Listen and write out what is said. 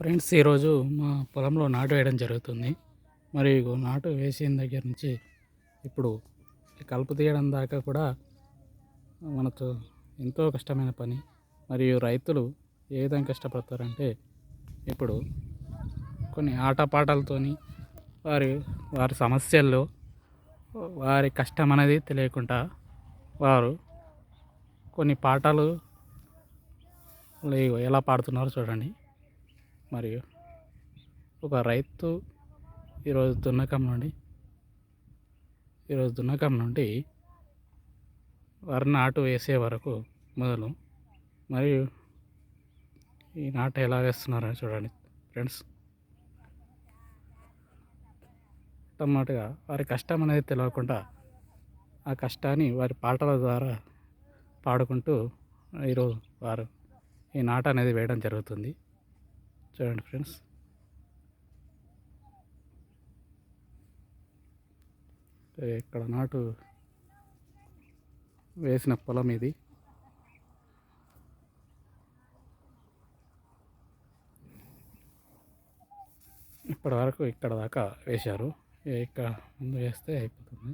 Friends ఈరోజు మా పొలంలో నాటు వేయడం జరుగుతుంది. మరి నాటు వేసిన దగ్గర నుంచి ఇప్పుడు కలుపు తీయడం దాకా కూడా మనతో ఎంతో కష్టమైన పని. మరియు రైతులు ఏ విధంగా కష్టపడతారంటే ఇప్పుడు కొన్ని ఆటపాటలతోని వారి వారి సమస్యల్లో వారి కష్టం అనేది తెలియకుండా వారు కొన్ని పాటలు ఎలా పాడుతున్నారో చూడండి. మరియు ఒక రైతు ఈరోజు దున్నకం నుండి ఈరోజు దున్నకం నుండి వరి నాటు వేసే వరకు మొదలు. మరియు ఈ నాటు ఎలా వేస్తున్నారో చూడండి ఫ్రెండ్స్. మొట్టమొదటిగా వారి కష్టం అనేది తెలియకుండా ఆ కష్టాన్ని వారి పాటల ద్వారా పాడుకుంటూ ఈరోజు వారు ఈ నాట అనేది వేయడం జరుగుతుంది. చూడండి ఫ్రెండ్స్. ఇక్కడ నాటు వేసిన పొలం ఇది. ఇప్పటి వరకు ఇక్కడ దాకా వేశారు. ఇక్కడ ముందు వేస్తే అయిపోతుంది.